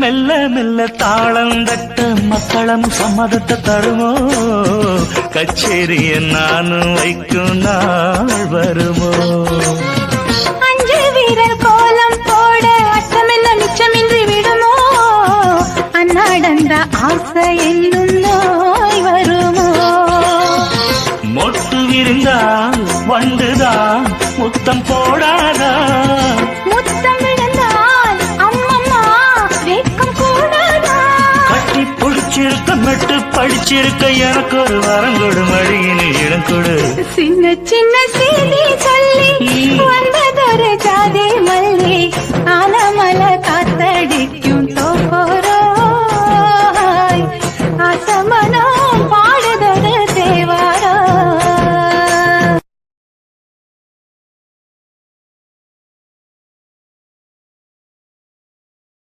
மெல்ல மெல்ல தாளம் தட்ட மக்களும் சம்மதத்தை தருமோ? கச்சேரிய நானும் வைக்கும் நாள் வருமோ? அஞ்சு வீரர் கோலம் போட அச்சமென்ன மிச்சமின்றி விடுமோ? அந்நாடந்த ஆசை என்னும் நோய் வருமோ? மொட்டு விரிந்தால் வண்டுதான் முத்தம் போடாதா படிச்சிருக்க மெட்டு படிச்சிருக்க எனக்கு ஒரு வரம் கொடு மழையின் இடம் கொடு. சின்ன சின்ன செய்தி சொல்லி வந்ததொரு ஜாதி மல்லி ஆலமல காத்தடிக்கும் தோப்போரோ ஆசமனோ